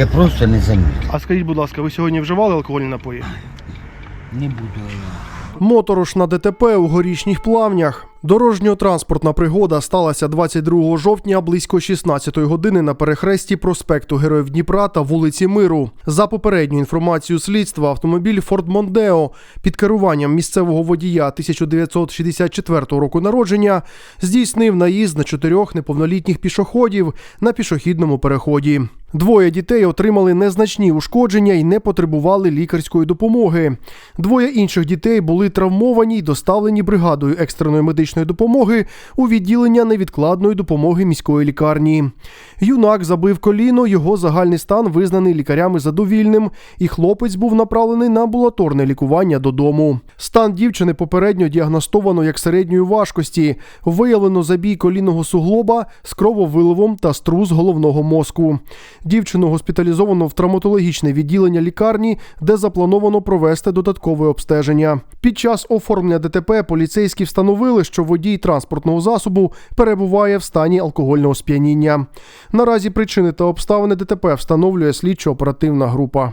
Я просто не замітив. А скажіть, будь ласка, ви сьогодні вживали алкогольні напої? Не буду я. Моторошна ДТП у горішніх плавнях. Дорожньо-транспортна пригода сталася 22 жовтня близько 16 години на перехресті проспекту Героїв Дніпра та вулиці Миру. За попередньою інформацією слідства, автомобіль Форд Мондео під керуванням місцевого водія 1964 року народження здійснив наїзд на чотирьох неповнолітніх пішоходів на пішохідному переході. Двоє дітей отримали незначні ушкодження і не потребували лікарської допомоги. Двоє інших дітей були травмовані й доставлені бригадою екстреної медичної допомоги у відділення невідкладної допомоги міської лікарні. Юнак забив коліно, його загальний стан визнаний лікарями задовільним, і хлопець був направлений на амбулаторне лікування додому. Стан дівчини попередньо діагностовано як середньої важкості. Виявлено забій колінного суглоба з крововиливом та струс головного мозку. Дівчину госпіталізовано в травматологічне відділення лікарні, де заплановано провести додаткове обстеження. Під час оформлення ДТП поліцейські встановили, що водій транспортного засобу перебуває в стані алкогольного сп'яніння. Наразі причини та обставини ДТП встановлює слідчо-оперативна група.